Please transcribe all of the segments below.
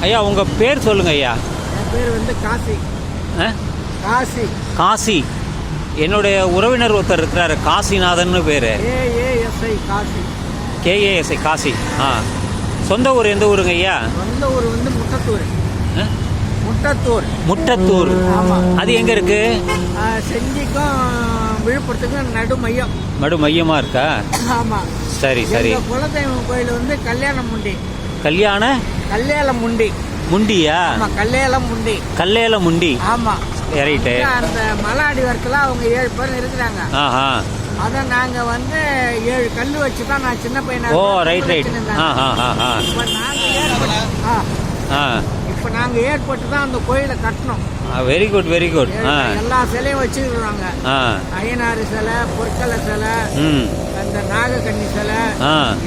ஐயா உங்கள் பேர் சொல்லுங்க ஐயா. என் பேர் வந்து காசி. ஆ? காசி. காசி. என்னுடைய உறவினர் ஒருத்தர் இருக்கிறாரு காசிநாதன் பேர். ஏஏஎஸ்ஐ காசி. கேஏஎஸ்ஐ காசி. ஆ. சொந்த ஊர் எந்த ஊருங்க ஐயா? சொந்த ஊர் வந்து முட்டத்தூர்? முட்டத்தூர். முட்டத்தூர். அது எங்கே இருக்கு? செஞ்சிக்கும் விழுப்புரத்துக்கும் நடு மையம் மையமாக இருக்கா? ஆமா. சரி சரி. குலதெய்வம் கோயில் வந்து கல்யாண முண்டி. கல்யாண கல்யாண முண்டி. முண்டியா? ஆமா கல்யாண முண்டி. கல்லேல முண்டி. ஆமா. ரைட்டு அந்த மலை அடிவாரத்தில் அவங்க ஏழு பேர் இருக்கிறாங்க. ஆஹா. அதை நாங்க வந்து ஏழு கல் வச்சு தான் நான் சின்ன பையனா ஓ ரைட் ரைட் இப்ப நாங்க ஏற்பட்டு ஆ, ஆ. இப்ப நாங்க ஏற்பட்டு தான் அந்த கோயிலை கட்டணும். வெரி குட் வெரி குட் எல்லா சிலையும் வச்சுக்கிறாங்க ஐயனாறு சிலை பொற்கலை சிலை ம் அந்த நாகக்கன்னி சிலை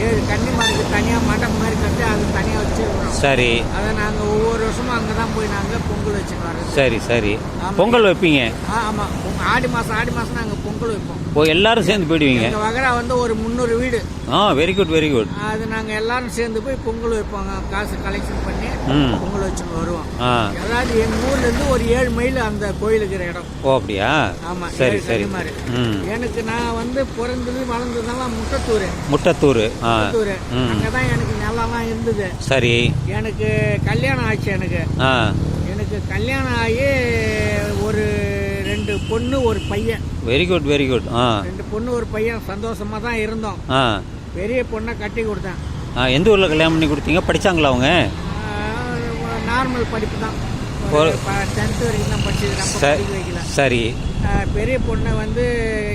ஏழு கன்னிமாருக்கு தனியா மண்டபம் மாதிரி கட்டி அது தனியா வச்சுக்கிறோம் சரி. அதை நாங்க ஒவ்வொரு வருஷமும் அங்கே தான் போய் நாங்க பொங்கல் வச்சுட்டு வரோம் சரி சரி. பொங்கல் வைப்பீங்க? ஆ, ஆமா. பொங்க- ஆடி மாசம் ஆடி மாசம் நாங்க பொங்கல் வைப்போம். ஓ எல்லாரும் சேர்ந்து போயிடுவீங்க? எங்க வகரா வந்து ஒரு முந்நூறு வீடு. ஆ வெரி குட் வெரி குட் அது நாங்க எல்லாரும் சேர்ந்து போய் பொங்கல் வைப்போங்க. காசு கலெக்ஷன் பண்ணி பொங்கல் வச்சுட்டு வருவோம். அதாவது எங்க ஊர்ல இருந்து ஒரு ஏழு மைல் அந்த கோயில் இருக்கிற இடம். ஓ அப்படியா? ஆமா சரி சரி. எனக்கு நான் வந்து பிறந்தது வளர்ந்ததெல்லாம் முட்டத்தூர். முட்டத்தூர் முட்டத்தூர். ம். அங்கதான் எனக்கு நிலம்லாம் இருந்தது. சரி. எனக்கு கல்யாணம் ஆச்சு எனக்கு. எனக்கு கல்யாணம் ஆகி ஒரு ரெண்டு பொண்ணு ஒரு பையன். வெரி குட் வெரி குட் ஆ. ரெண்டு பொண்ணு ஒரு பையன். சந்தோஷமா தான் இருந்தோம். பெரிய பொண்ணை கட்டி கொடுத்தேன். எந்த ஊரில் கல்யாணம் பண்ணி கொடுத்தீங்க? படிச்சாங்களா அவங்க? நார்மல் படிப்பு தான். ஒரு- டென்த் வரைக்கும் தான் படிச்சது சரி பெரிய பொண்ணை வந்து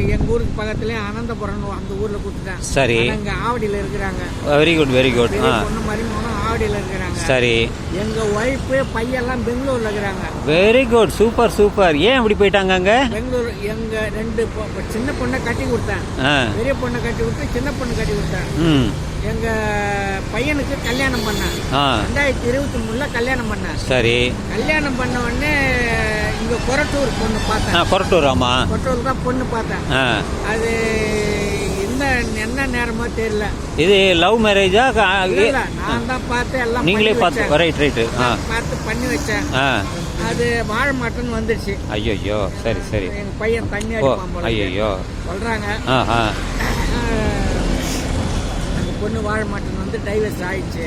எங்க ஊருக்கு பக்கத்துலயே அனந்தபுரம் அந்த ஊர்ல கொடுத்துட்டேன் சரி. இங்க ஆவடியில இருக்கிறாங்க. வெரி குட் வெரி குட் பொண்ணு மருமகனும் ஆவடியில இருக்கிறாங்க. சரி. எங்க ஒய்ஃபு பையெல்லாம் பெங்களூர்ல இருக்கிறாங்க. வெரி குட் சூப்பர் சூப்பர் ஏன் அப்படி போயிட்டாங்க அங்க? பெங்களூர் எங்க ரெண்டு சின்ன பொண்ணை கட்டி கொடுத்தேன். பெரிய பொண்ணை கட்டி கொடுத்து சின்ன பொண்ணு கட்டி கொடுத்தேன். ம். எங்க பையனுக்கு கல்யாணம் பண்ணேன். ரெண்டாயிரத்தி இருபத்தி மூணுல கல்யாணம் பண்ணேன். சரி. கல்யாணம் பண்ண உடனே இங்க கொரட்டூர் பொண்ணு பார்த்தேன். கொரட்டூர் ஆமாம் கொரட்டூர் தான் பொண்ணு பார்த்தேன். அது என்ன நேரமோ தெரியல. இது லவ் மேரேஜா நான் தான் பார்த்து எல்லாம் நீங்களே பார்த்து. ரைட் ஆ நான் பார்த்து பண்ணி வச்சேன். ஆ. அது வாழ மாட்டேன்னு வந்துடுச்சு ஐயோ சரி சரி. எங்க பையன் தண்ணி அடிப்பான். ஐயோ சொல்றாங்க. ஆ பொண்ணு வாழ மாட்டேன்னு வந்து டைவர்ஸ் ஆயிடுச்சு.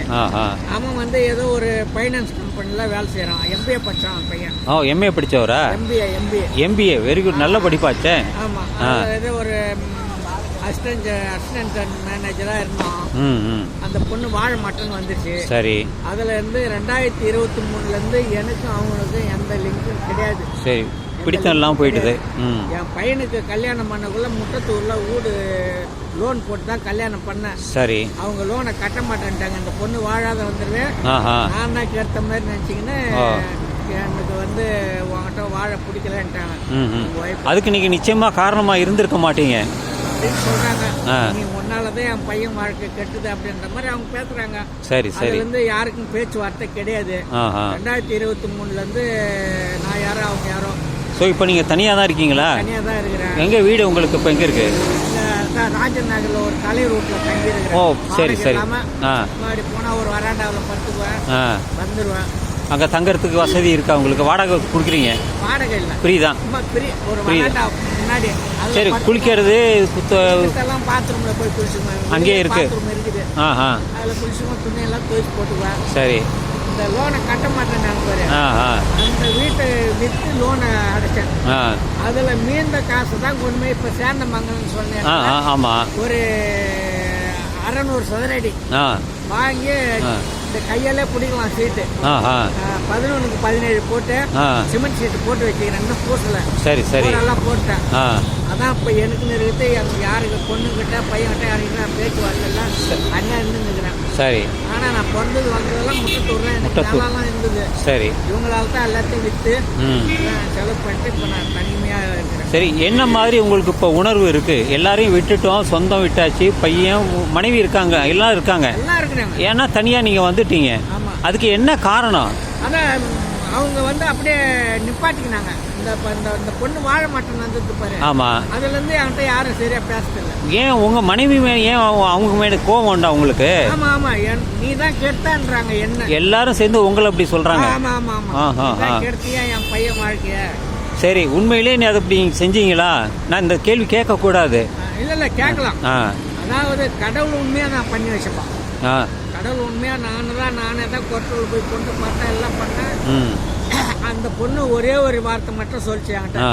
அவன் வந்து ஏதோ ஒரு ஃபைனான்ஸ் கம்பெனில வேலை செய்யறான் எம்பிஏ படிச்சான் பையன். ஓ MA படித்தவரா MBA MBA MBA very good நல்ல படிப்பாச்சே. ஆமா. ஏதோ ஒரு அசிஸ்டன்ட் அசிஸ்டன்ட் மேனேஜரா இருந்தான். ம் ம். அந்த பொண்ணு வாழ மாட்டேன்னு வந்துச்சு சரி. அதுல இருந்து ரெண்டாயிரத்தி இருபத்தி மூணுல இருந்து எனக்கும் அவங்களுக்கும் எந்த லிங்கும் கிடையாது. சரி. பிடித்தம் எல்லாம் போயிட்டுது. என் பையனுக்கு கல்யாணம் பண்ணக்குள்ள முட்டத்தூர்ல வீடு லோன் போட்டு தான் கல்யாணம் பண்ணேன். சரி. அவங்க லோனை கட்ட மாட்டேன்ட்டாங்க. இந்த பொண்ணு வாழாத வந்துடுவேன் நான் தான் கேட்ட மாதிரி நினச்சிங்கன்னா. எனக்கு வந்து உங்ககிட்ட வாழ பிடிக்கலன்ட்டாங்க. அதுக்கு நீங்கள் நிச்சயமாக காரணமாக இருந்திருக்க மாட்டீங்க. அப்படின்னு சொல்றாங்க. நீ உன்னாலதான் என் பையன் வாழ்க்கை கெட்டுது அப்படின்ற மாதிரி அவங்க பேசுறாங்க. சரி சரி. இருந்து யாருக்கும் பேச்சுவார்த்தை கிடையாது. ரெண்டாயிரத்தி இருபத்தி மூணுல இருந்து நான் யாரோ அவங்க யாரோ. ஸோ இப்போ நீங்கள் தனியாக தான் இருக்கீங்களா? தனியா தான் இருக்கிறேன். எங்கே வீடு உங்களுக்கு இப்போ எங்கே இருக்குது ராஜன் நகர்ல ஒரு கலை ரூட்ல தங்கி ஓ சரி சரி. முன்னாடி போனா ஒரு வராண்டாவில் படுத்துக்குவேன். வந்துடுவேன் அங்கே தங்கறதுக்கு வசதி இருக்கா? உங்களுக்கு வாடகை கொடுக்குறீங்க வாடகை இல்லை. முன்னாடி. அதுல சரி குளிக்கிறது அங்கேயே இருக்கு. ஆஹா. சரி. இந்த லோனை கட்ட மாட்டேன் அந்த வீட்டை விற்று லோனை அடைச்சேன். அதுல மீந்த காசு தான் கொண்டு போய் இப்ப சேர்ந்த மங்கன்னு சொன்னேன். ஆ ஆ ஆமாம் ஒரு அறநூறு சதுரடி ஆ. வாங்கி. இந்த கையாலே பிடிக்கலாம் சீட்டு. பதினொன்றுக்கு பதினேழு போட்டு சிமெண்ட் சீட்டு போட்டு வச்சுக்கிறேன் இன்னும் பூசல. சரி சரி. எல்லாம் போட்டேன். அதான் இப்போ எனக்கு யாருக்கு பொண்ணுக்கிட்ட பையன்கிட்ட யாருக்கிட்ட நான் பேச்சுவார்த்தை எல்லாம் தனியாக இருந்துருக்கிறேன் சரி. ஆனால் நான் பிறந்தது வந்ததெல்லாம் முட்டத்தூர் தான் எனக்கு இருந்தது. சரி. இவங்களால தான் எல்லாத்தையும் விற்று செலவு பண்ணிட்டு இப்போ நான் தனிமையாக இருக்கிறேன். சரி என்ன மாதிரி உங்களுக்கு இப்போ உணர்வு இருக்கு? எல்லாரையும் விட்டுட்டோம் சொந்தம் விட்டாச்சு பையன் மனைவி இருக்காங்க எல்லாம் இருக்காங்க. ஏன்னா தனியாக நீங்கள் வந்துட்டீங்க. ஆமாம் அதுக்கு என்ன காரணம்? அதான் அவங்க வந்து அப்படியே நிப்பாட்டிக்கினாங்க. இந்த இந்த பொண்ணு வாழ மாட்டேன்னு வந்துட்டு பாரு. ஆமாம் அதுல இருந்து என்கிட்ட யாரும் சரியா பேசதில்ல ஏன் உங்கள் மனைவி மே ஏன் அவங்க- மேலே கோவம் உண்டா உங்களுக்கு? ஆமா ஆமா. என்- நீ தான் கெடுத்தான்றாங்க என்ன? எல்லாரும் சேர்ந்து உங்களை அப்படி சொல்கிறாங்க ஆமா ஆமா ஆமா. ஆஹா, நீ தான் ஆ. கெடுத்தியா என் பையன் வாழ்க்கைய? சரி உண்மையிலேயே நீ அதை அப்படி செஞ்சீங்களா? நான் இந்த கேள்வி கேட்கக்கூடாது. இல்ல இல்ல கேட்கலாம். அதாவது கடவுள் உண்மையா நான் பண்ணி வச்சப்பான். கடவுள் உண்மையா நானு தான் நானே தான் கொட்டூர் போய் கொண்டு பார்த்தேன் எல்லாம் பண்ணேன். அந்த பொண்ணு ஒரே ஒரு வார்த்தை மட்டும் சொல்லிச்சு என்கிட்ட. ஆ.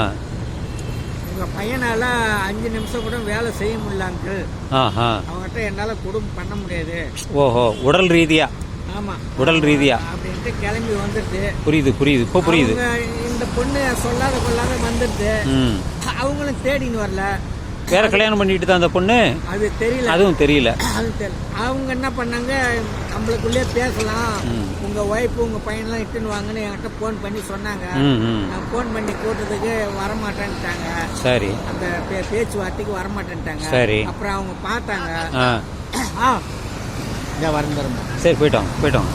உங்க பையனால அஞ்சு நிமிஷம் கூட வேலை செய்ய முடியல அங்கிள் ஆஹா அவங்ககிட்ட என்னால குடும்பம் பண்ண முடியாது. ஓஹோ உடல் ரீதியா? ஆமா. உடல் ரீதியா? அப்படின்ட்டு கிளம்பி வந்துடுது புரியுது புரியுது இப்போ புரியுது. இந்த பொண்ணு சொல்லாத கொள்ளாத வந்துடுது அவங்களும் தேடின்னு வரல. வேற கல்யாணம் பண்ணிட்டு தான் அந்த பொண்ணு. அது தெரியல. அதுவும் தெரியல. அது தெரியல அவங்க என்ன பண்ணாங்க நம்மளுக்குள்ளே பேசலாம். உங்க ஒய்ஃப் உங்க பையன்லாம் இட்டுன்னு வாங்கன்னு என்கிட்ட ஃபோன் பண்ணி சொன்னாங்க. நான் ஃபோன் பண்ணி கூட்டத்துக்கு வரமாட்டேன்ட்டாங்க. சரி. அந்த பேச்சுவார்த்தைக்கு வரமாட்டேன்ட்டாங்க. சரி. அப்புறம் அவங்க பார்த்தாங்க. ஆ. இதான் வரந்துருமா சரி போயிட்டோம் போயிட்டோம்